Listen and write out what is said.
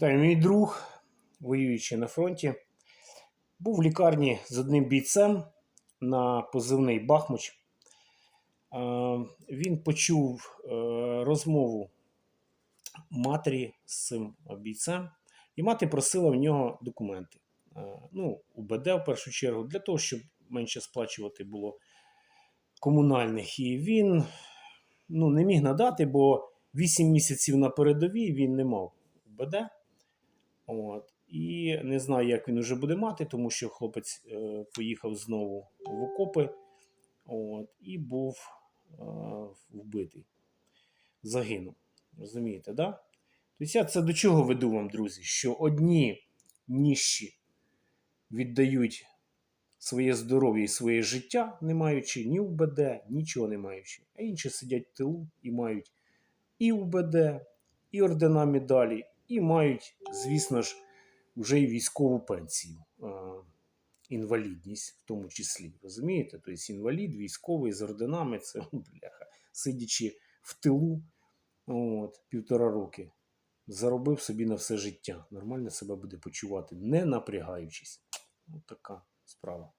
Та мій друг, воюючи на фронті, був в лікарні з одним бійцем на позивний Бахмуч. Е, Він почув е, розмову матері з цим бійцем, і мати просила в нього документи. Е, Ну, УБД в першу чергу, для того, щоб менше сплачувати було комунальних. І він ну, не міг надати, бо 8 місяців на передовій він не мав УБД. От. І не знаю, як він уже буде мати, тому що хлопець е, поїхав знову в окопи от, і був е, вбитий. Загинув. Розумієте, да? Тобто я це до чого веду вам, друзі? Що одні ніщі віддають своє здоров'я і своє життя, не маючи ні УБД, нічого не маючи, а інші сидять в тилу і мають і УБД, і ордена медалі, і мають, звісно ж, вже й військову пенсію, інвалідність в тому числі. Розумієте? Тобто інвалід, військовий з орденами, це бляха, сидячи в тилу от, півтора роки, заробив собі на все життя. Нормально себе буде почувати, не напрягаючись. Ось така справа.